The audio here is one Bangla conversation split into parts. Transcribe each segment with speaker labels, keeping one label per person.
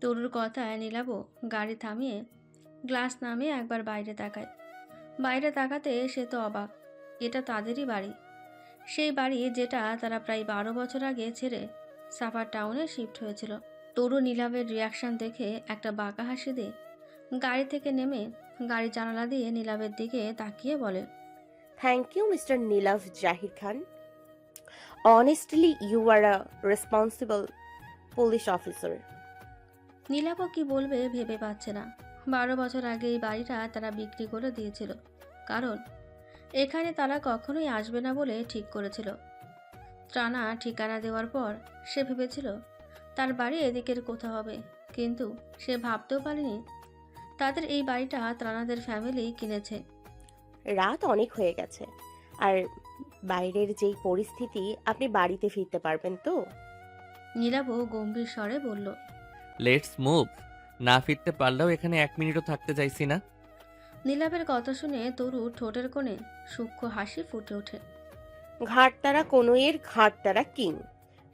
Speaker 1: তরুর কথায় নীলাবও গাড়ি থামিয়ে গ্লাস নামিয়ে একবার বাইরে তাকায়। বাইরে তাকাতে সে তো অবাক, এটা তাদেরই বাড়ি। সেই বাড়ি যেটা তারা প্রায় বারো বছর আগে ছেড়ে সাফার টাউনে শিফট হয়েছিল। তরু নীলাবের রিয়াকশন দেখে একটা বাঁকা হাসি দিয়ে গাড়ি থেকে নেমে গাড়ি জানালা দিয়ে নীলাবের দিকে তাকিয়ে বলে
Speaker 2: thank you mister Nilabh Zahir Khan. Honestly, you are a responsible police officer.
Speaker 1: নীলাবও কি বলবে ভেবে পাচ্ছে না। বারো বছর আগে এই বাড়িটা তারা বিক্রি করে দিয়েছিল। কারণ এখানে তারা কখনোই আসবে না বলে ঠিক করেছিল। ত্রানা ঠিকানা দেওয়ার পর সে ভেবেছিল তার বাড়ি এদিকের কোথাও হবে। কিন্তু সে ভাবতেও পারেনি তাদের এই বাড়িটা ত্রানাদের ফ্যামিলি কিনেছে।
Speaker 2: রাত অনেক হয়ে গেছে। আর বাইরের যেই পরিস্থিতি আপনি বাড়িতে ফিরতে পারবেন তো?
Speaker 1: নীলাবও গম্ভীর স্বরে বলল
Speaker 3: লেটস মুভ। না ফিরতে পারলেও এখানে এক মিনিটও থাকতে চাইছি না।
Speaker 1: নীলাবের কথা শুনে তরু ঠোঁটের কোণে সূক্ষ্ম হাসি ফুটে ওঠে।
Speaker 2: ঘাট ঘাটতারা কনুইয়ের ঘাটতারা কিং।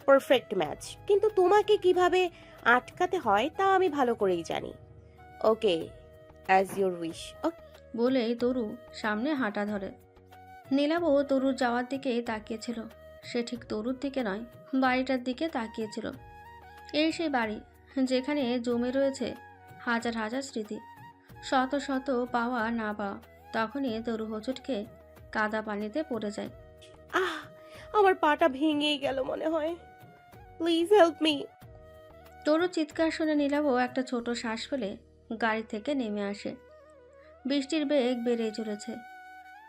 Speaker 2: পারফেক্ট ম্যাচ কিন্তু তোমাকে কীভাবে আটকাতে হয় তা আমি ভালো করেই জানি। Okay as your wish okay
Speaker 1: বলেই তরু সামনে হাঁটা ধরে। নীলাবও তরুর যাওয়ার দিকে তাকিয়েছিল। সে ঠিক তরুর দিকে নয় বাড়িটার দিকে তাকিয়েছিল। এই সেই বাড়ি যেখানে জমে রয়েছে হাজার হাজার স্মৃতি। শত শত পাওয়া না পাওয়া তখনই তরু হোঁচটকে কাদা পানিতে পড়ে যায়।
Speaker 2: আহ আমার পাটা ভেঙেই গেল মনে হয়। প্লিজ হেল্প মি
Speaker 1: তরু চিৎকার শুনে নীলাবও একটা ছোট শ্বাস ফেলে গাড়ি থেকে নেমে আসে। বৃষ্টির বেগ বেড়েই চলেছে।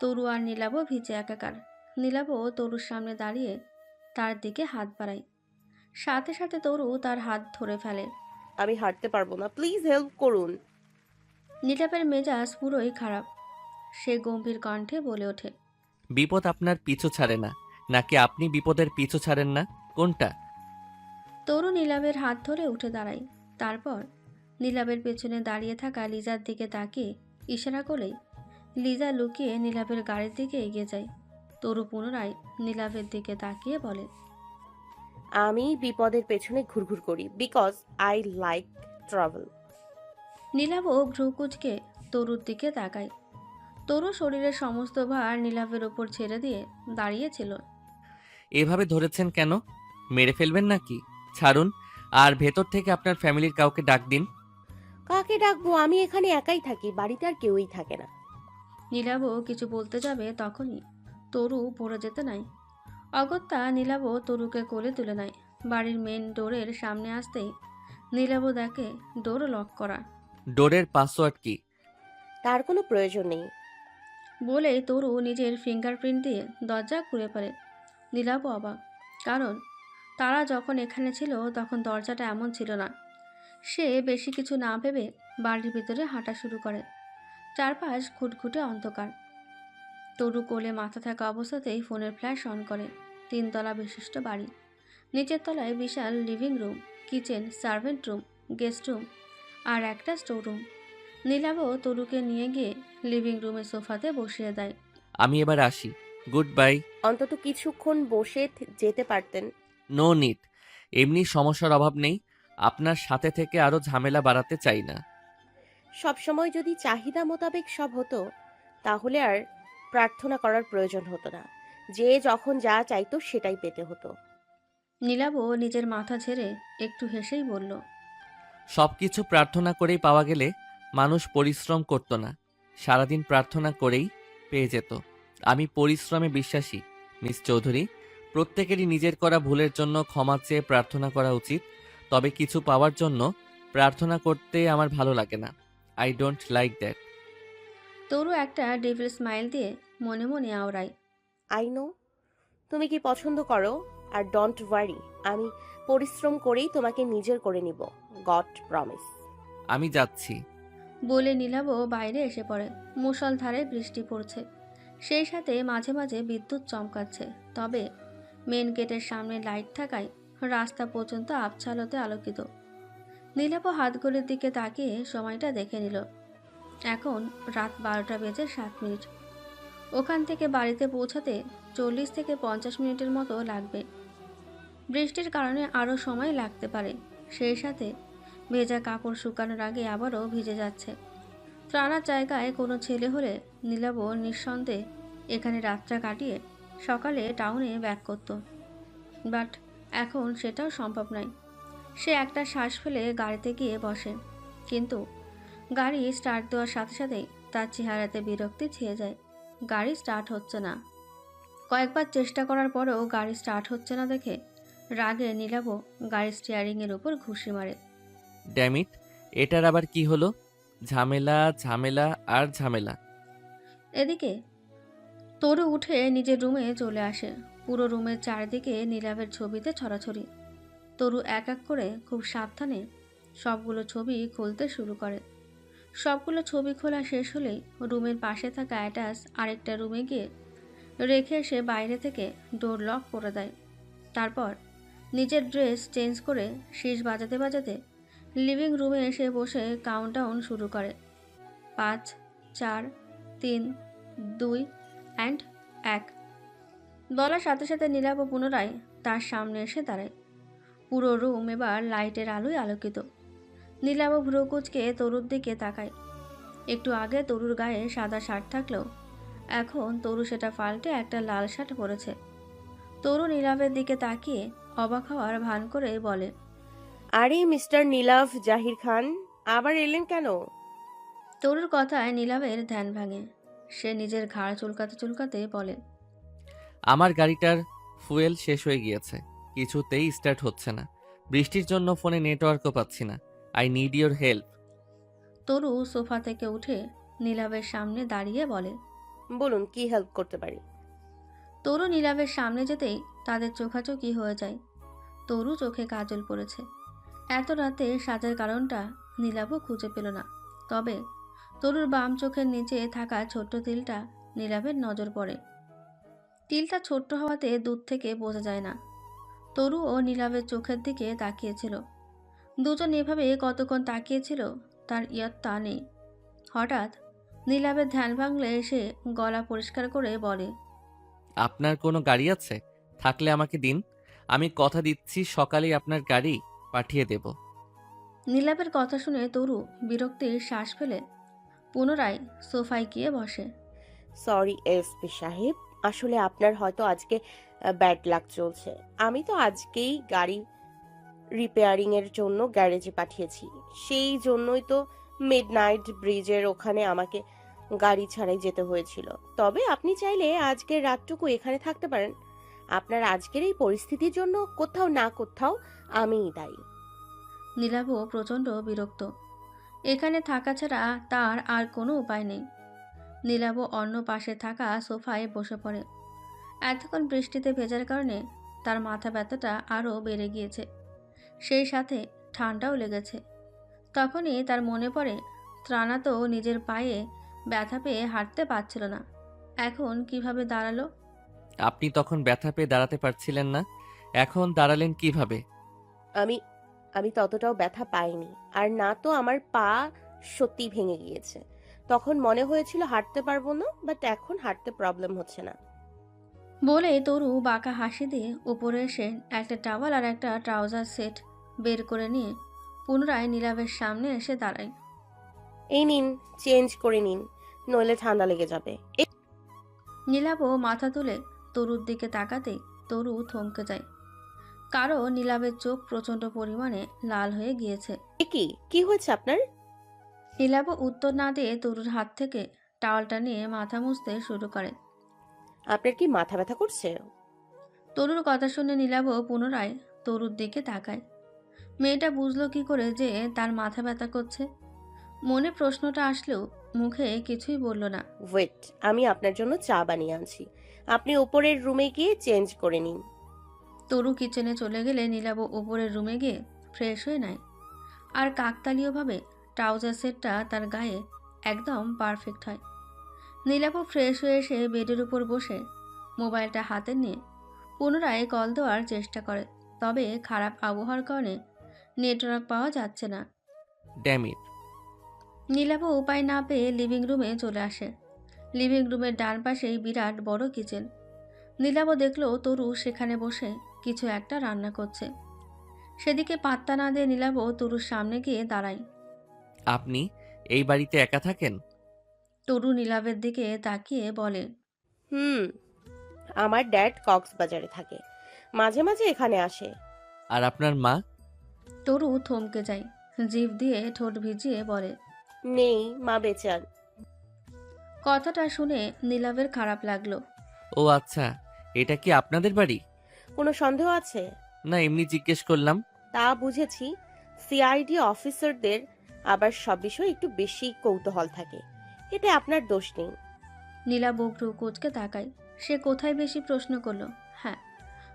Speaker 1: তরু আর নীলাবও ভিজে একাকার। নীলাবও তরুর সামনে দাঁড়িয়ে তার দিকে হাত বাড়ায়। সাথে সাথে তরু তার হাত ধরে ফেলে।
Speaker 2: আমি হাঁটতে পারব না প্লিজ হেল্প করুন।
Speaker 1: নীলাবের মেজাজ পুরোই খারাপ। সে গম্ভীর কণ্ঠে বলে ওঠে
Speaker 3: বিপদ আপনার পিছু ছাড়ে না নাকি আপনি বিপদের পিছু ছাড়েন না? কোনটা?
Speaker 1: তরু নীলাবের হাত ধরে উঠে দাঁড়ায়। তারপর নীলাবের পেছনে দাঁড়িয়ে থাকা লিজার দিকে তাকিয়ে ইশারা করলেই লিজা লুকিয়ে নীলাভের গাড়ির দিকে এগিয়ে যায়। তরু পুনরায় নীলাভের দিকে তাকিয়ে বলে
Speaker 2: আমি বিপদের পেছনে ঘুরঘুর করি বিকজ আই লাইক ট্রাভেল
Speaker 1: নীলাবও ভ্রুকুচকে তরুর দিকে তাকায়। তরু শরীরের সমস্ত ভার নীলাভের ওপর ছেড়ে দিয়ে দাঁড়িয়েছিল
Speaker 3: এভাবে ধরেছেন কেন? মেরে ফেলবেন নাকি? ছাড়ুন আর ভেতর থেকে আপনার ফ্যামিলির কাউকে ডাক দিন।
Speaker 2: কাকে ডাকবো? আমি এখানে একাই থাকি বাড়িতে আর কেউই থাকে না।
Speaker 1: নীলাবও কিছু বলতে যাবে তখনই তরু পড়ে যেতে নাই। অগত্যা নীলাবও তরুকে কোলে তুলে নেয়। বাড়ির মেন ডোরের সামনে আসতেই নীলাব দেখে ডোর লক করা।
Speaker 3: ডোরের পাসওয়ার্ড কি?
Speaker 2: তার কোনো প্রয়োজন নেই।
Speaker 1: বলেই তরু নিজের ফিঙ্গারপ্রিন্ট দিয়ে দরজা খুলে পড়ে নীলাব অবাক কারণ তারা যখন এখানে ছিল তখন দরজাটা এমন ছিল না। সে বেশি কিছু না ভেবে বাড়ির ভিতরে হাঁটা শুরু করে। চারপাশ খুটখুটে অন্ধকার। তরু কোলে মাথা থাকা অবস্থাতেই ফোনের ফ্ল্যাশ অন করে। তিনতলা বিশিষ্ট বাড়ি। নিচের তলায় বিশাল living room kitchen servant room guest room আর একটা স্টোর রুম। নীলাবও তরুকে নিয়ে গিয়ে লিভিং রুমের সোফাতে বসিয়ে দেয়।
Speaker 3: আমি এবার আসি। Goodbye.
Speaker 2: অন্তত কিছুক্ষণ বসে থে- যেতে পারতেন।
Speaker 3: No need. এমনি সমস্যার অভাব নেই। আপনার সাথে থেকে আরও ঝামেলা বাড়াতে চাই না।
Speaker 2: সবসময় যদি চাহিদা মোতাবেক সব হতো তাহলে আর প্রার্থনা করার প্রয়োজন হতো না। যে যখন যা চাইতো সেটাই পেতে হতো।
Speaker 1: নীলাবও নিজের মাথা ছেড়ে একটু হেসেই বলল
Speaker 3: সব কিছু প্রার্থনা করেই পাওয়া গেলে মানুষ পরিশ্রম করতো না। সারাদিন প্রার্থনা করেই পেয়ে যেত। আমি পরিশ্রমে বিশ্বাসী মিস চৌধুরী। প্রত্যেকেরই নিজের করা ভুলের জন্য ক্ষমা চেয়ে প্রার্থনা করা উচিত। তবে কিছু পাওয়ার জন্য প্রার্থনা করতে আমার ভালো লাগে না। I don't like that
Speaker 1: Taru একটা ডেভিল স্মাইল দিয়ে মনে মনে আওড়ায়।
Speaker 2: আই নো তুমি কি পছন্দ করো? আর ডোন্ট ওয়ারি আমি পরিশ্রম করেই তোমাকে নিজের করে নিব। গড প্রমিস
Speaker 3: আমি যাচ্ছি।
Speaker 1: বলে নীলাবও বাইরে এসে পড়ে। মুষলধারে বৃষ্টি পড়ছে। সেই সাথে মাঝে মাঝে বিদ্যুৎ চমকাচ্ছে। তবে মেন গেটের সামনে লাইট থাকায় রাস্তা পর্যন্ত আবছালোতে আলোকিত। নীলাব হাতগুলির দিকে তাকিয়ে সময়টা দেখে নিল। এখন রাত বারোটা বেজে সাত মিনিট। ওখান থেকে বাড়িতে পৌঁছাতে চল্লিশ থেকে পঞ্চাশ মিনিটের মতো লাগবে। বৃষ্টির কারণে আরও সময় লাগতে পারে। সেই সাথে ভেজা কাপড় শুকানোর আগে আবারও ভিজে যাচ্ছে। ত্রাণার জায়গায় কোনো ছেলে হলে নীলাব নিঃসন্দেহে এখানে রাতটা কাটিয়ে সকালে টাউনে ব্যাক করত। বাট এখন সেটাও সম্ভব নয়। সে একটা শ্বাস ফেলে গাড়িতে গিয়ে বসে। কিন্তু গাড়ি স্টার্ট দেওয়ার সাথে সাথেই তার চেহারাতে বিরক্তি ছেয়ে যায়। গাড়ি স্টার্ট হচ্ছে না। কয়েকবার চেষ্টা করার পরেও গাড়ি স্টার্ট হচ্ছে না দেখে রাগে নীলাব গাড়ির স্টিয়ারিংয়ের উপর ঘুষি মারে।
Speaker 3: ড্যামিট এটার আবার কি হলো? ঝামেলা ঝামেলা আর ঝামেলা।
Speaker 1: এদিকে তরু উঠে নিজের রুমে চলে আসে। পুরো রুমের চারদিকে নীলাভের ছবিতে ছড়াছড়ি। তরু এক এক করে খুব সাবধানে সবগুলো ছবি খুলতে শুরু করে। সবগুলো ছবি খোলা শেষ হলেই রুমের পাশে থাকা অ্যাটাচ আরেকটা রুমে গিয়ে রেখে এসে বাইরে থেকে ডোর লক করে দেয়। তারপর নিজের ড্রেস চেঞ্জ করে শীষ বাজাতে বাজাতে লিভিং রুমে এসে বসে কাউন্টডাউন শুরু করে। পাঁচ, চার, তিন, দুই, অ্যান্ড এক। বলার সাথে সাথে নীলাভ পুনরায় তার সামনে এসে দাঁড়ায়। পুরো রুম এবার লাইটের আলোয় আলোকিত। নীলাভ ভ্রুকুচকে তরুর দিকে তাকায়। একটু আগে তরুর গায়ে সাদা শার্ট থাকলেও এখন তরু সেটা পাল্টে একটা লাল শার্ট পরেছে। তরু নীলাভের দিকে তাকিয়ে অবাক হওয়ার ভান করে বলে
Speaker 2: আরে মিস্টার নীলাভ জাহির খান আবার এলেন কেন?
Speaker 1: তরুর কথায় নীলাভের ধ্যান ভাঙে। সে নিজের ঘাড় চুলকাতে চুলকাতে বলে
Speaker 3: আমার গাড়িটার ফুয়েল শেষ হয়ে গিয়েছে। কিছুতেই স্টার্ট হচ্ছে না। বৃষ্টির জন্য ফোনে নেটওয়ার্কও পাচ্ছি না। I need your help.
Speaker 1: Taru sofa থেকে উঠে নীলাভের সামনে দাঁড়িয়ে বলে
Speaker 2: বলুন কি হেল্প করতে পারি?
Speaker 1: তরু নীলাভের সামনে যেতেই তাদের চোখাচোখি হয়ে যায়। তরু চোখে কাজল পড়েছে। এত রাতে সাজের কারণটা নীলাভও খুঁজে পেল না। তবে তরুর বাম চোখের নিচে থাকা ছোট্ট তিলটা নীলাভের নজর পড়ে। তিলটা ছোট্ট হওয়াতে দূর থেকে বোঝা যায় না। তরু ও নীলাভের চোখের দিকে তাকিয়েছিল। দুজন এভাবে কতক্ষণ তাকিয়েছিল তার ইয়ত্তা নেই। হঠাৎ নীলাভের ধ্যান ভাঙলে এসে গলা পরিষ্কার করে বলে
Speaker 3: আপনার কোনো গাড়ি আছে? থাকলে আমাকে দিন। আমি কথা দিচ্ছি সকালেই আপনার গাড়ি পাঠিয়ে দেব।
Speaker 1: নীলাভের কথা শুনে তরু বিরক্তির শ্বাস ফেলে পুনরায় সোফায় গিয়ে বসে।
Speaker 2: সরি এসপি সাহেব। আসলে আপনার হয়তো আজকে ব্যাড লাক চলছে। আমি তো আজকেই গাড়ি রিপেয়ারিং এর জন্য গ্যারেজে পাঠিয়েছি। সেই জন্যই তো মিড নাইট ব্রিজের ওখানে আমাকে গাড়ি ছাড়াই যেতে হয়েছিল। তবে আপনি চাইলে আজকের রাতটুকু এখানে থাকতে পারেন। আপনার আজকের এই পরিস্থিতির জন্য কোথাও না কোথাও আমিই দায়ী।
Speaker 1: নীলাভও প্রচণ্ড বিরক্ত। এখানে থাকা ছাড়া তার আর কোনো উপায় নেই। নীলাভ অন্য পাশে থাকা সোফায় বসে পড়ে। এতক্ষণ বৃষ্টিতে ভেজার কারণে তার মাথা ব্যথাটা আরও বেড়ে গিয়েছে। সেই সাথে ঠান্ডাও লেগেছে। তখনই তার মনে পড়ে ত্রানা তো নিজের পায়ে ব্যথা পেয়ে হাঁটতে পারছিল না। এখন কীভাবে দাঁড়াল?
Speaker 3: আপনি তখন ব্যথা পেয়ে দাঁড়াতে পারছিলেন না। এখন দাঁড়ালেন কীভাবে?
Speaker 2: আমি আমি ততটাও ব্যথা পাইনি। আর না তো আমার পা সত্যি ভেঙে গিয়েছে। তখন মনে হয়েছিল হাঁটতে পারব না বাট এখন হাঁটতে প্রবলেম হচ্ছে না।
Speaker 1: বলে তরু বাঁকা হাসি দিয়ে উপরে এসে একটা টাওয়াল আর একটা ট্রাউজার সেট বের করে নিয়ে পুনরায় নীলাভের সামনে এসে দাঁড়ায়।
Speaker 2: এই নিন চেঞ্জ করে নিন নইলে ঠান্ডা লেগে যাবে। এ
Speaker 1: নীলাভও মাথা তুলে তরুর দিকে তাকাতে তরু থমকে যায়। কারও নীলাভের চোখ প্রচণ্ড পরিমাণে লাল হয়ে গিয়েছে।
Speaker 2: এ কি? কি হয়েছে আপনার?
Speaker 1: নীলাভ উত্তর না দিয়ে তরুর হাত থেকে টাওয়ালটা নিয়ে মাথা মুছতে শুরু করে।
Speaker 2: আপনার কি মাথা ব্যথা করছে?
Speaker 1: তরুর কথা শুনে নীলাভ পুনরায় তরুর দিকে তাকায়। মেয়েটা বুঝলো কি করে যে তার মাথা ব্যথা করছে। মনে প্রশ্নটা আসলেও মুখে কিছুই বলল না।
Speaker 2: ওয়েট আমি আপনার জন্য চা বানিয়ে আনছি। আপনি উপরের রুমে গিয়ে চেঞ্জ করে নিন।
Speaker 1: তরু কিচেনে চলে গেলে নীলাভ উপরের রুমে গিয়ে ফ্রেশ হয়ে নেয়। আর কাকতালীয়ভাবে ট্রাউজার সেটটা তার গায়ে একদম পারফেক্ট হয়। নীলাভ ফ্রেশ হয়ে এসে বেডের উপর বসে মোবাইলটা হাতে নিয়ে পুনরায় কল দেওয়ার চেষ্টা করে। তবে খারাপ আবহাওয়ার কারণে নেটওয়ার্ক পাওয়া যাচ্ছে না।
Speaker 3: ড্যামিট
Speaker 1: নীলাভ উপায় না পেয়ে লিভিং রুমে চলে আসে। লিভিং রুমের ডান পাশেই বিরাট বড় কিচেন নীলাভ দেখল তরু সেখানে বসে কিছু একটা রান্না করছে। সেদিকে পাত্তা না দিয়ে নীলাবও তরুর সামনে গিয়ে দাঁড়ায়।
Speaker 3: আপনি এই বাড়িতে একা থাকেন?
Speaker 1: তরু নীলাবের দিকে তাকিয়ে বলে
Speaker 2: হুম আমার ড্যাড কক্সবাজারে থাকে। মাঝে মাঝে এখানে আসে।
Speaker 3: আর আপনার মা?
Speaker 1: তরু থমকে যায় জিভ দিয়ে ঠোঁট ভিজিয়ে বলে
Speaker 2: নেই মা বেচান
Speaker 1: কথাটা শুনে নীলাবের খারাপ লাগল।
Speaker 3: ও আচ্ছা এটা কি আপনাদের বাড়ি?
Speaker 2: কোনো সন্দেহ আছে?
Speaker 3: না এমনি জিজ্ঞেস করলাম।
Speaker 2: তা বুঝেছি সিআইডি অফিসারদের আবার সব বিষয়ে একটু বেশি কৌতূহল থাকে। এতে আপনার দোষ নেই।
Speaker 1: নীলা বকরু কোচকে তাকায়। সে কোথায় বেশি প্রশ্ন করল? হ্যাঁ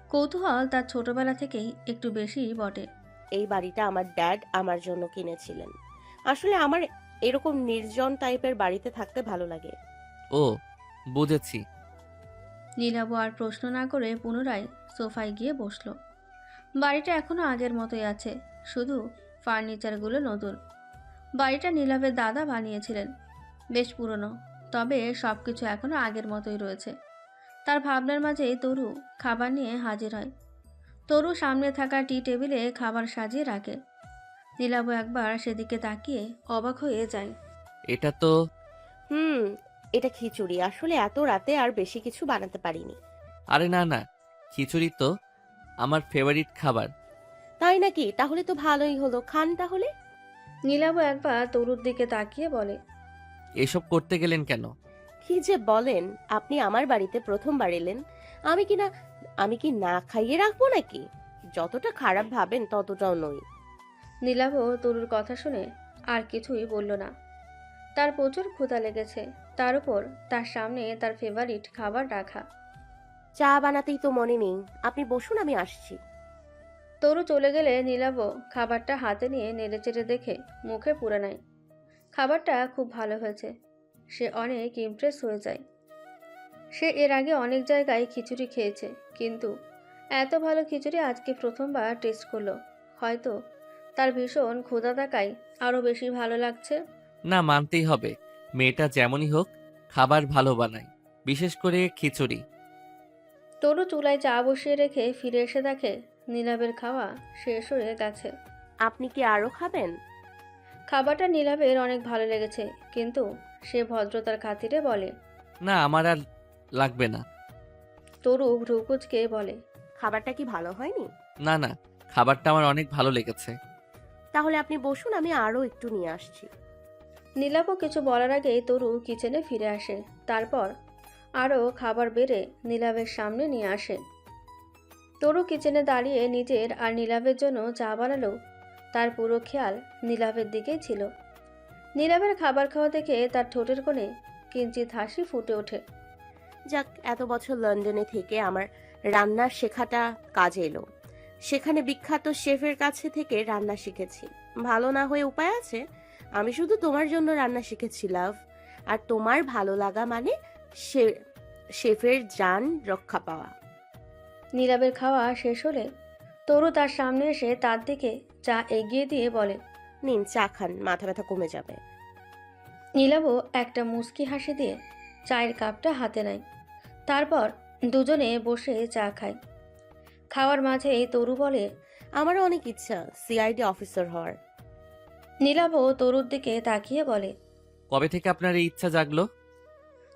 Speaker 1: কৌতূহল তার ছোটবেলা থেকেই একটু বেশি বটে।
Speaker 2: এই বাড়িটা আমার ড্যাড আমার জন্য কিনেছিলেন। আসলে আমার এরকম নির্জন টাইপের বাড়িতে থাকতে ভালো লাগে।
Speaker 3: ও বুঝেছি।
Speaker 1: নীলাবু আর প্রশ্ন না করে পুনরায় সোফায় গিয়ে বসল। বাড়িটা এখনও আগের মতোই আছে শুধু ফার্নিচারগুলো নতুন। বাড়িটা নীলাবের দাদা বানিয়েছিলেন। বেশ পুরনো তবে সব কিছু এখনও আগের মতোই রয়েছে। তার ভাবনার মাঝেই তরু খাবার নিয়ে হাজির হয়। তরু সামনে থাকা টি টেবিলে খাবার সাজিয়ে রাখে। নীলাভ একবার সেদিকে তাকিয়ে অবাক হয়ে যায়।
Speaker 3: এটা তো
Speaker 2: হুম এটা খিচুড়ি। আসলে এত রাতে আর বেশি কিছু বানাতে পারিনি।
Speaker 3: আরে না না খিচুড়ি তো আমার ফেভারিট খাবার।
Speaker 2: তাই নাকি? তাহলে তো ভালোই হলো। খান তাহলে?
Speaker 1: নীলাবু একবার তরুর দিকে তাকিয়ে বলে
Speaker 3: এসব করতে গেলেন কেন?
Speaker 2: কি যে বলেন আপনি আমার বাড়িতে প্রথমবার এলেন। আমি কি না আমি কি না খাইয়ে রাখব নাকি? যতটা খারাপ ভাবেন ততটাও নই।
Speaker 1: নীলাভ তরুর কথা শুনে আর কিছুই বলল না। তার প্রচুর ক্ষুধা লেগেছে তার উপর তার সামনে তার ফেভারিট খাবার রাখা।
Speaker 2: চা বানাতেই তো মনে নেই। আপনি বসুন আমি আসছি।
Speaker 1: তরু চলে গেলে নীলাভ খাবারটা হাতে নিয়ে নেড়েচেড়ে দেখে মুখে পুরে নেয়। খাবারটা খুব ভালো হয়েছে। সে অনেক ইমপ্রেস হয়ে যায়। সে এর আগে অনেক জায়গায় খিচুড়ি খেয়েছে কিন্তু এত ভালো খিচুড়ি আজকে প্রথমবার টেস্ট করল। হয়তো তার ভীষণ ক্ষুধা থাকায় আরও বেশি ভালো লাগছে।
Speaker 3: না মানতেই হবে। মেয়েটা যেমনই হোক খাবার ভালো বানায় বিশেষ করে খিচুড়ি।
Speaker 1: তরু চুলায় চা বসিয়ে রেখে ফিরে এসে দেখে নীলাবের খাওয়া শেষ হয়ে গেছে।
Speaker 2: আপনি কি আরও খাবেন?
Speaker 1: খাবারটা নীলাবের অনেক ভালো লেগেছে কিন্তু সে ভদ্রতার খাতিরে বলে
Speaker 3: না আমার আর লাগবে না।
Speaker 1: তরু ভ্রুকুচকে বলে
Speaker 2: খাবারটা কি ভালো হয়নি?
Speaker 3: না না খাবারটা আমার অনেক ভালো লেগেছে।
Speaker 2: তাহলে আপনি বসুন আমি আরও একটু নিয়ে আসছি।
Speaker 1: নীলাবও কিছু বলার আগেই তরু কিচেনে ফিরে আসে। তারপর আরও খাবার বেড়ে নীলাবের সামনে নিয়ে আসে। তরু কিচেনে দাঁড়িয়ে নিজের আর নীলাভের জন্য চা বানালো। তার পুরো খেয়াল নীলাভের দিকেই ছিল। নীলাবের খাবার খাওয়া দেখে তার ঠোঁটের কোণে কিঞ্চিত হাসি ফুটে ওঠে।
Speaker 2: যাক, এত বছর লন্ডনে থেকে আমার রান্নার শেখাটা কাজে এলো। সেখানে বিখ্যাত শেফের কাছে থেকে রান্না শিখেছি। ভালো না হয়ে উপায় আছে? আমি শুধু তোমার জন্য রান্না শিখেছি, লাভ। আর তোমার ভালো লাগা মানে শেফের জান রক্ষা পাওয়া।
Speaker 1: নীলাবের খাওয়া শেষ হলে তরু তার সামনে এসে তার দিকে চা এগিয়ে দিয়ে বলে
Speaker 2: নিন চা খান মাথা ব্যথা কমে যাবে।
Speaker 1: নীলাবও একটা মুচকি হাসি দিয়ে চায়ের কাপটা হাতে নেয়। তারপর দুজনে বসে চা খায়। খাওয়ার মাঝে তরু বলে
Speaker 2: আমারও অনেক ইচ্ছা সিআইডি অফিসার হওয়ার।
Speaker 1: নীলাবও তরুর দিকে তাকিয়ে বলে
Speaker 3: কবে থেকে আপনার এই ইচ্ছা জাগলো?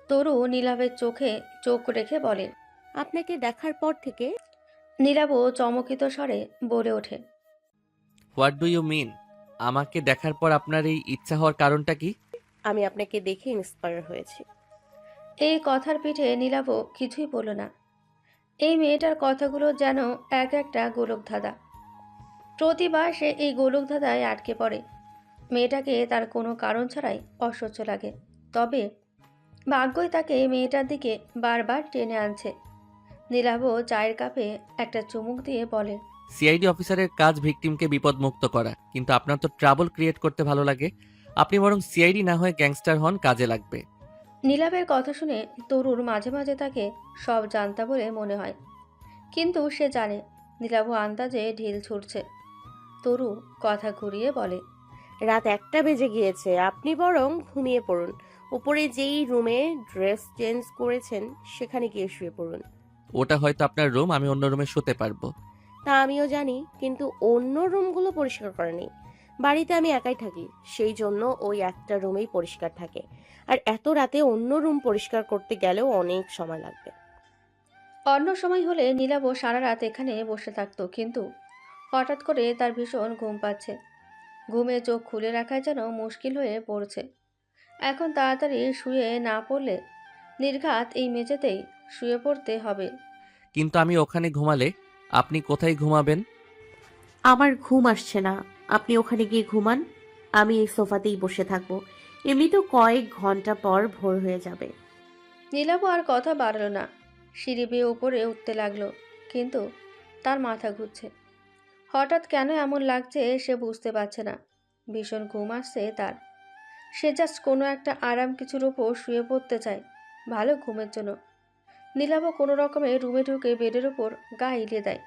Speaker 1: তরু নীলাবের চোখে চোখ রেখে বলে
Speaker 2: আপনাকে দেখার পর থেকে
Speaker 1: নীলাবও চমকিত স্বরে বলে ওঠে।
Speaker 3: হোয়াট ডু ইউ মিন আমাকে দেখার পর আপনার এই ইচ্ছা হওয়ার কারণটা কি?
Speaker 2: আমি আপনাকে দেখে ইন্সপায়ার হয়েছি।
Speaker 1: এই কথার পিঠে নীলাবও কিছুই বলল না। এই মেয়েটার কথাগুলো যেন এক একটা গোলক ধাঁধা প্রতিবার সে এই গোলক ধাঁধায় আটকে পড়ে। মেয়েটাকে তার কোনো কারণ ছাড়াই অসহ্য লাগে। তবে ভাগ্যই তাকে মেয়েটার দিকে বারবার টেনে আনছে। নীলাবও চায়ের কাপে একটা চুমুক দিয়ে বলে
Speaker 3: সিআইডি অফিসারের কাজ ভিকটিমকে বিপদমুক্ত করা কিন্তু আপনার তো ট্রাবল ক্রিয়েট করতে ভালো লাগে। আপনি বরং সিআইডি না হয়ে গ্যাংস্টার হন কাজে লাগবে।
Speaker 1: নীলাবের কথা শুনে তরুর মাঝে মাঝে তাকে সব জানতা বলে মনে হয়। কিন্তু সে জানে নীলাভ আন্দাজে ঢিল ছুটছে। তরু কথা ঘুরিয়ে বলে
Speaker 2: রাত একটা বেজে গিয়েছে আপনি বরং ঘুমিয়ে পড়ুন। উপরে যেই রুমে ড্রেস চেঞ্জ করেছেন সেখানে গিয়ে শুয়ে পড়ুন।
Speaker 3: ওটা হয়তো আপনার রুম আমি অন্য রুমে শুতে পারব।
Speaker 4: তা আমিও জানি কিন্তু অন্য রুমগুলো পরিষ্কার করে নেই। বাড়িতে আমি একাই থাকি সেই জন্য ওই একটা রুমেই পরিষ্কার থাকে। আর এত রাতে অন্য রুম পরিষ্কার করতে গেলেও অনেক সময় লাগবে।
Speaker 1: অন্য সময় হলে নীলাবও সারা রাত এখানে বসে থাকতো কিন্তু হঠাৎ করে তার ভীষণ ঘুম পাচ্ছে। ঘুমে চোখ খুলে রাখাই যেন মুশকিল হয়ে পড়ছে। এখন তাড়াতাড়ি শুয়ে না পড়লে নির্ঘাত এই মেঝেতেই শুয়ে পড়তে হবে।
Speaker 3: কিন্তু আমি ওখানে ঘুমালে আপনি কোথায় ঘুমাবেন?
Speaker 2: আমার ঘুম আসছে না। আপনি ওখানে গিয়ে ঘুমান। আমি এই সোফাতেই বসে থাকব। এমনিতেও কয়েক ঘণ্টা পর ভোর হয়ে যাবে।
Speaker 1: নীলাবও আর কথা বাড়ল না। সিঁড়ি বেয়ে উপরে উঠতে লাগল কিন্তু তার মাথা ঘুরছে। হঠাৎ কেন এমন লাগছে সে বুঝতে পারছে না। ভীষণ ঘুম আসছে তার। সে জাস্ট কোনো একটা আরাম কিছুর ওপর শুয়ে পড়তে চায় ভালো ঘুমের জন্য। নীলাবও কোনো রকমে রুমে ঢুকে বেডের ওপর গা হিলিয়ে দেয়।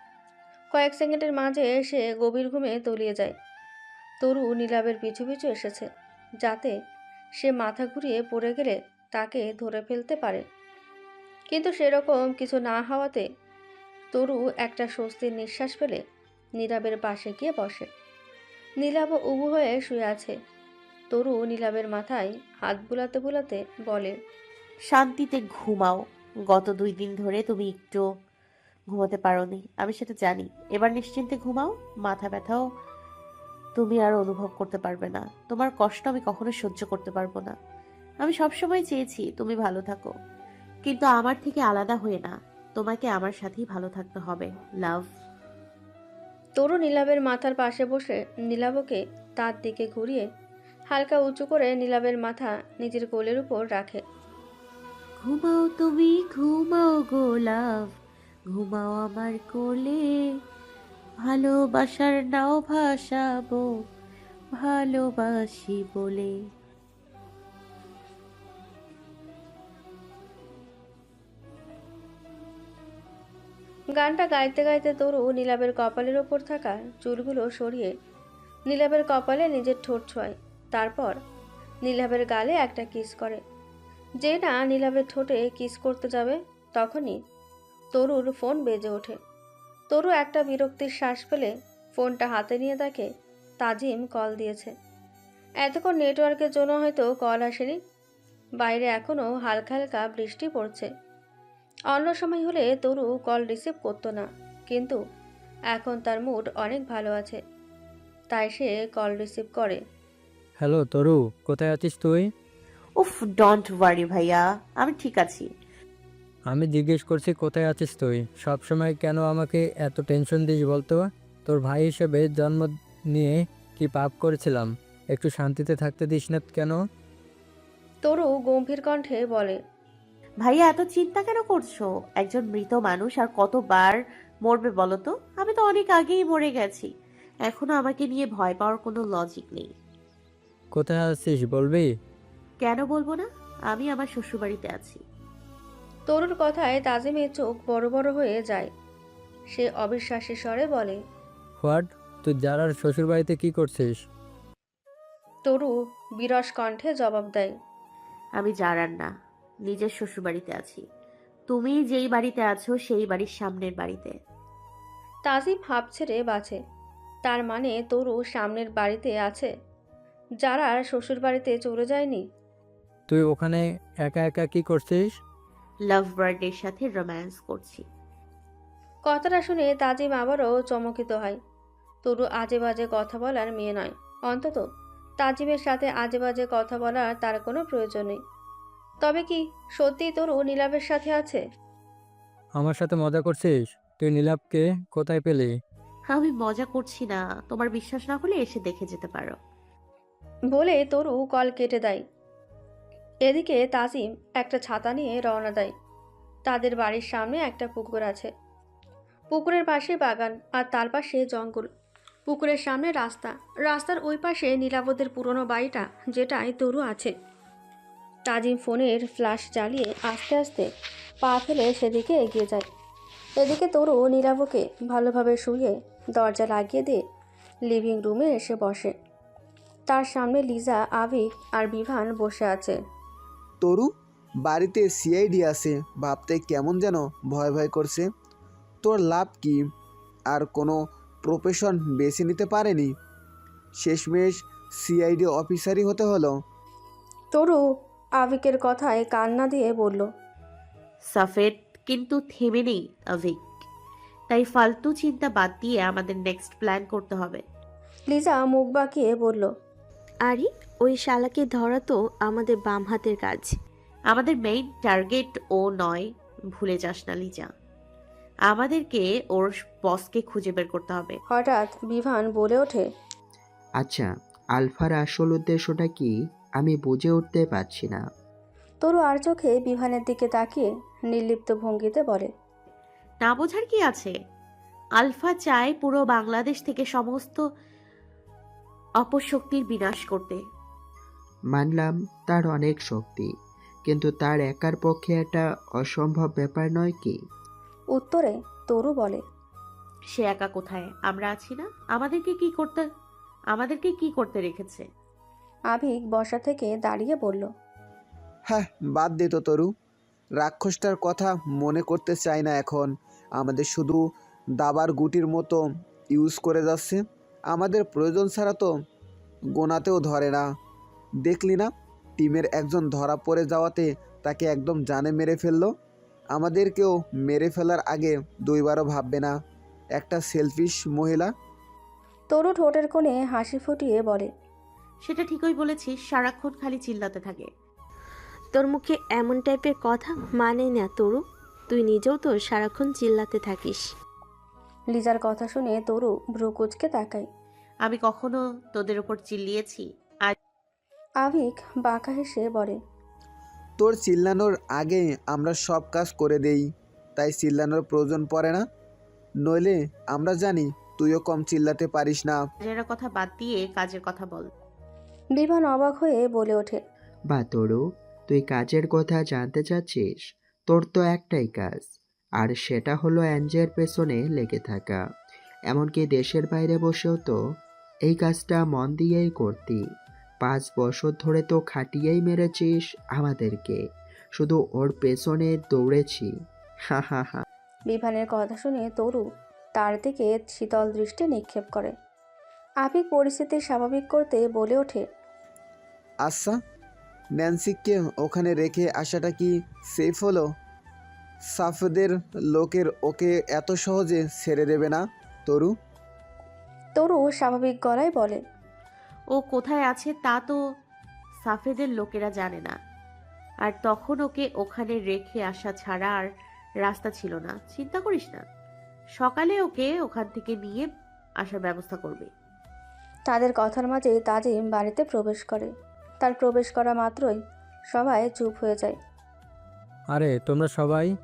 Speaker 1: কয়েক সেকেন্ডের মাঝে সে গভীর ঘুমে তলিয়ে যায়। তরু নীলাবের পিছু পিছু এসেছে, যাতে সে মাথা ঘুরিয়ে পড়ে গেলে তাকে ধরে ফেলতে পারে। কিন্তু সেরকম কিছু না হওয়াতে তরু একটা স্বস্তির নিঃশ্বাস ফেলে নীলাবের পাশে গিয়ে বসে। নীলাব উবু হয়ে শুয়ে আছে। তরু নীলাবের মাথায় হাত বুলাতে বুলাতে বলে,
Speaker 2: শান্তিতে ঘুমাও। গত দুই দিন ধরে তুমি একটু ঘুমাতে পারোনি, আমি সেটা জানি। এবার নিশ্চিন্তে ঘুমাও, মাথা ব্যথাও তুমি আর অনুভব করতে পারবে না। তোমার কষ্ট আমি কখনো সহ্য করতে পারব না। আমি সবসময় চেয়েছি তুমি ভালো থাকো, কিন্তু আমার থেকে আলাদা হয়ে না। তোমাকে আমার সাথেই ভালো থাকতে হবে, লাভ।
Speaker 1: তরু নীলাবের মাথার পাশে বসে নীলাবকে তার দিকে ঘুরিয়ে হালকা উঁচু করে নীলাবের মাথা নিজের কোলের উপর রাখে।
Speaker 2: ঘুমাও তুমি, ঘুমাও গোলাপ, ঘুমাও আমার কোলে। ভালোবাসার নাও ভাসাবো, ভালোবাসি বলে।
Speaker 1: গানটা গাইতে গাইতে তরু নীলাবের কপালের ওপর থাকা চুলগুলো সরিয়ে নীলাবের কপালে নিজের ঠোঁট ছোঁয় তারপর নীলাবের গালে একটা কিস করে। যে না নীলাভের ঠোঁটে কিস করতে যাবে, তখনই তরুর ফোন বেজে ওঠে। তরু একটা বিরক্তির শ্বাস ফেলে ফোনটা হাতে নিয়ে দেখে তাজিম কল দিয়েছে। এতক্ষণ নেটওয়ার্কের জন্য হয়তো কল আসেনি। বাইরে এখনও হালকা হালকা বৃষ্টি পড়ছে। অন্য সময় হলে তরু কল রিসিভ করতো না, কিন্তু এখন তার মুড অনেক ভালো আছে। তাই সে কল রিসিভ করে।
Speaker 5: হ্যালো তরু, কোথায় আছিস তুই?
Speaker 2: উফ ডোন্ট ওয়ারি ভাইয়া আমি ঠিক আছি।
Speaker 5: আমি জিজ্ঞেস করছি কোথায় আছিস তুই? সব সময় কেন আমাকে এত টেনশন দিস বলতো? তোর ভাই হিসেবে জন্ম নিয়ে কি পাপ করেছিলাম? একটু শান্তিতে থাকতে দিস না কেন?
Speaker 1: তরু গম্ভীর কণ্ঠে বলে
Speaker 2: ভাইয়া এত চিন্তা কেন করছ? একজন মৃত মানুষ আর কতবার মরবে বলো তো? আমি তো অনেক আগেই মরে গেছি। এখনও আমাকে নিয়ে ভয় পাওয়ার কোনো লজিক নেই।
Speaker 5: কোথায় আছিস বলবি?
Speaker 2: কেন বলব না? আমি আমার শ্বশুরবাড়িতে আছি।
Speaker 1: তরুর কথায় তাজিমের চোখ বড় বড় হয়ে যায়। সে অবিশ্বাসী স্বরে বলে
Speaker 5: হোয়াট? তুই যারার শ্বশুরবাড়িতে কি করছিস?
Speaker 1: তরু বিরস কণ্ঠে জবাব দেয়
Speaker 2: আমি জারার না নিজের শ্বশুরবাড়িতে আছি। তুমি যেই বাড়িতে আছো সেই বাড়ির সামনের বাড়িতে।
Speaker 1: তাজিম হাঁপ ছেড়ে বাঁচে। তার মানে তরু সামনের বাড়িতে আছে। যারা শ্বশুর বাড়িতে চলে যায়নি?
Speaker 5: তুই ওখানে একা একা কি করছিস?
Speaker 2: লাভ বার্থডের সাথে রোম্যান্স করছি।
Speaker 1: কথাটা শুনে তাজিম আবারও চমকিত হয়। তরু আজে বাজে কথা বলার মেয়ে নয়। অন্তত তাজিমের সাথে আজে বাজে কথা বলার তার কোনো প্রয়োজন নেই। তবে কি সত্যিই তরু নীলাবের সাথে আছে?
Speaker 5: আমার সাথে মজা করছিস? তুই নীলাভকে কোথায় পেলি?
Speaker 2: আমি মজা করছি না। তোমার বিশ্বাস না হলে এসে দেখে যেতে পারো।
Speaker 1: বলে তরু কল কেটে দেয়। এদিকে তাজিম একটা ছাতা নিয়ে রওনা দেয়। তাদের বাড়ির সামনে একটা পুকুর আছে। পুকুরের পাশে বাগান আর তার পাশে জঙ্গল। পুকুরের সামনে রাস্তা। রাস্তার ওই পাশে নীলাবদের পুরনো বাড়িটা যেটায় তরু আছে। তাজিম ফোনের ফ্ল্যাশ জ্বালিয়ে আস্তে আস্তে পা ফেলে সেদিকে এগিয়ে যায়। এদিকে তরু নীলাবকে ভালোভাবে শুয়ে দরজা লাগিয়ে দিয়ে লিভিং রুমে এসে বসে। তার সামনে লিজা আবিক আর বিভান বসে আছে।
Speaker 6: তরু বাড়িতে সিআইডি আছে ভাবতে কেমন যেন ভয় ভয় করছে। তোর লাভ কি? আর কোনো প্রফেশন বেছে নিতে পারেনি? শেষমেশ সিআইডি অফিসারই হতে হলো।
Speaker 1: তরু আবিকের কথায় কান্না দিয়ে বলল
Speaker 2: সাফেদ কিন্তু থেমে নেই অভিক তাই ফালতু চিন্তা বাদ দিয়ে আমাদের নেক্সট প্ল্যান করতে হবে।
Speaker 1: লিজা মুখ বাঁকিয়ে বলল
Speaker 7: আরে ওই শালাকে ধরা তো আমাদের বাম হাতের কাজ।
Speaker 2: আমাদের মেইন টার্গেট ও নয় ভুলে যাস না লিজা। আমাদেরকে ওর বসকে খুঁজে বের করতে হবে।
Speaker 1: হঠাৎ বিভান বলে ওঠে
Speaker 8: আচ্ছা আলফার আসল উদ্দেশ্যটা কি? আমি বুঝে উঠতে পারছি না।
Speaker 1: তরু আর চোখে বিভানের দিকে তাকিয়ে নির্লিপ্ত ভঙ্গিতে বলে
Speaker 2: না বোঝার কি আছে? আলফা চায় পুরো বাংলাদেশ থেকে সমস্ত অপশক্তির বিনাশ করতে।
Speaker 8: মানলাম তার অনেক শক্তি কিন্তু তার একার পক্ষে এটা অসম্ভব ব্যাপার নয় কি?
Speaker 1: উত্তরে তরু বলে
Speaker 2: সে একা কোথায়? আমরা আছি না? আমাদেরকে কি করতে আমাদেরকে কি করতে রেখেছে?
Speaker 1: আবিক বসা থেকে দাঁড়িয়ে বলল
Speaker 6: হ্যাঁ বাদ দে তো তরু। রাক্ষসটার কথা মনে করতে চাই না এখন। আমাদের শুধু দাবার গুটির মতো ইউজ করে যাচ্ছে। আমাদের প্রয়োজন ছাড়া তো গোনাতেও ধরে না। দেখলি না টিমের একজন ধরা পড়ে যাওয়াতে তাকে একদম জানে মেরে ফেলল? আমাদেরকেও মেরে ফেলার আগে দুইবারও ভাববে না। একটা সেলফিশ মহিলা।
Speaker 1: তরু ঠোঁটের কোণে হাসি ফুটিয়ে বলে
Speaker 2: সেটা ঠিকই বলেছিস সারাক্ষণ খালি চিল্লাতে থাকে।
Speaker 7: তোর মুখে এমন টাইপের কথা মানে না তরু? তুই নিজেও তো সারাক্ষণ চিল্লাতে থাকিস।
Speaker 1: লিজার কথা শুনে তরু ভ্রু কুচকে তাকায়।
Speaker 2: আমি কখনো তোদের ওপর চিল্লিয়েছি? আর
Speaker 1: আবিক বাঁকা হেসে বলে
Speaker 6: তোর চিল্লানোর আগে আমরা সব কাজ করে দেই তাই চিল্লানোর প্রয়োজন পড়ে না। নইলে আমরা জানি তুইও কম চিল্লাতে পারিস না।
Speaker 2: কাজের কথা বাদ দিয়ে কাজের কথা বল।
Speaker 1: বিভান অবাক হয়ে বলে ওঠে
Speaker 8: বা তরু তুই কাজের কথা জানতে চাচ্ছিস? তোর তো একটাই কাজ আর সেটা হলো অ্যাঞ্জের পেছনে লেগে থাকা। এমনকি দেশের বাইরে বসেও তো এই কাজটা মন দিয়েই করতি। পাঁচ বছর ধরে তো খাটিয়েই মেরেছিস আমাদেরকে। শুধু ওর পেছনে দৌড়েছি। হা হা হা।
Speaker 1: বিভানের কথা শুনে তরু তার দিকে শীতল দৃষ্টি নিক্ষেপ করে। আবিক পরিস্থিতি স্বাভাবিক করতে বলে ওঠে
Speaker 6: আচ্ছা ন্যান্সিককে ওখানে রেখে আসাটা কি সেফ হলো? সাফদের লোকের ওকে এত সহজে ছেড়ে দেবে না তরু?
Speaker 1: তরু স্বাভাবিক গলায় বলে
Speaker 2: ও কোথায় আছে তা তো সাফেদের লোকেরা জানে না। আর তখন ওকে ওখানে রেখে আসা ছাড়া আর রাস্তা ছিল না। চিন্তা করিস না সকালে ওকে ওখান থেকে নিয়ে আসার ব্যবস্থা করবে।
Speaker 1: তাদের কথার মাঝে তাজিম বাড়িতে প্রবেশ করে। তার প্রবেশ করা মাত্রই সবাই চুপ হয়ে যায়।
Speaker 5: আরে তোমরা সবাই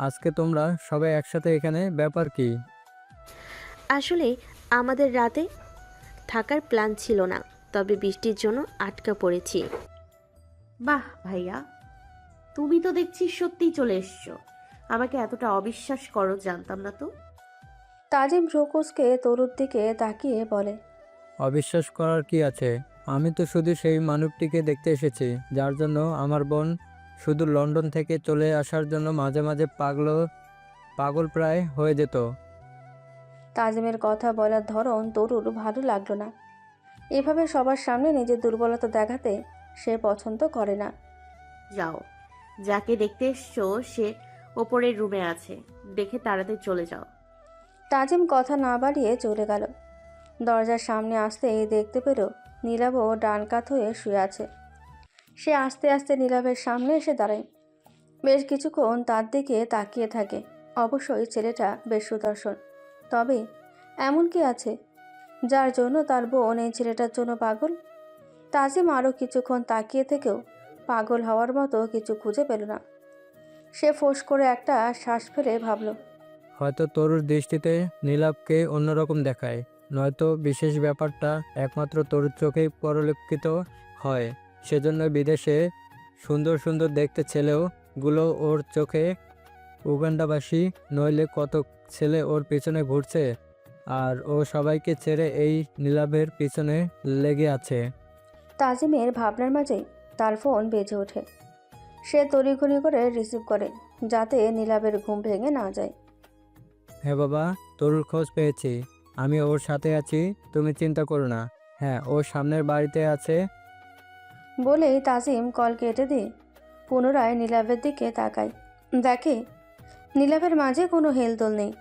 Speaker 5: আজকে তোমরা সবাই একসাথে এখানে ব্যাপার কি?
Speaker 7: আসলে আমাদের রাতে থাকার প্ল্যান ছিল না তবে বৃষ্টির জন্য আটকা পড়েছি।
Speaker 2: বাহ ভাইয়া তুমি তো দেখছি সত্যিই চলে এসছো। আমাকে এতটা অবিশ্বাস করো জানতাম না তো।
Speaker 1: তাজিম ভ্রুকুসকে তরুর দিকে তাকিয়ে বলে
Speaker 5: অবিশ্বাস করার কি আছে? আমি তো শুধু সেই মানবটিকে দেখতে এসেছি যার জন্য আমার বোন শুধু লন্ডন থেকে চলে আসার জন্য মাঝে মাঝে পাগল পাগল প্রায় হয়ে যেত।
Speaker 1: তাজিমের কথা বলার ধরন তরুর ভালো লাগল না। এভাবে সবার সামনে নিজের দুর্বলতা দেখাতে সে পছন্দ করে না।
Speaker 2: যাও যাকে দেখতে এসছো সে ওপরের রুমে আছে। দেখে তাড়াতাড়ি চলে যাও।
Speaker 1: তাজিম কথা না বাড়িয়ে চলে গেল। দরজার সামনে আসতেই দেখতে পেল নীলাভ ডান কাত হয়ে শুয়ে আছে। সে আস্তে আস্তে নীলাভের সামনে এসে দাঁড়ায়। বেশ কিছুক্ষণ তার দিকে তাকিয়ে থাকে। অবশ্যই ছেলেটা বেশ সুদর্শন। তবে এমন কি আছে? যার জন্য তার বোন এই ছেলেটার জন্য পাগল? তাজিম আরও কিছুক্ষণ তাকিয়ে থেকেও পাগল হওয়ার মতো কিছু খুঁজে পেল না। সে ফোঁস করে একটা শ্বাস ফেলে ভাবল,
Speaker 5: হয়তো তরুর দৃষ্টিতে নীলাভকে অন্যরকম দেখায়, নয়তো বিশেষ ব্যাপারটা একমাত্র তরুর চোখেই পরিলক্ষিত হয়। সেজন্য বিদেশে সুন্দর সুন্দর দেখতে ছেলেও গুলো ওর চোখে উগান্ডাবাসী নইলে কত ছেলে ওর পিছনে ঘুরছে। আর ও সবাইকে ছেড়ে এই নীলাভের পিছনে লেগে আছে।
Speaker 1: তাজিমের ভাবনার মাঝে তার ফোন বেজে ওঠে। সে তড়িঘড়ি করে রিসিভ করে যাতে নীলাভের ঘুম ভেঙে না যায়।
Speaker 5: হ্যাঁ বাবা তরুর খোঁজ পেয়েছি। আমি ওর সাথে আছি তুমি চিন্তা করো না। হ্যাঁ ও সামনের বাড়িতে আছে
Speaker 1: বলেই তাজিম কল কেটে দিয়ে পুনরায় নীলাভের দিকে তাকায়। দেখে নীলাভের মাঝে কোনো হেলদোল নেই।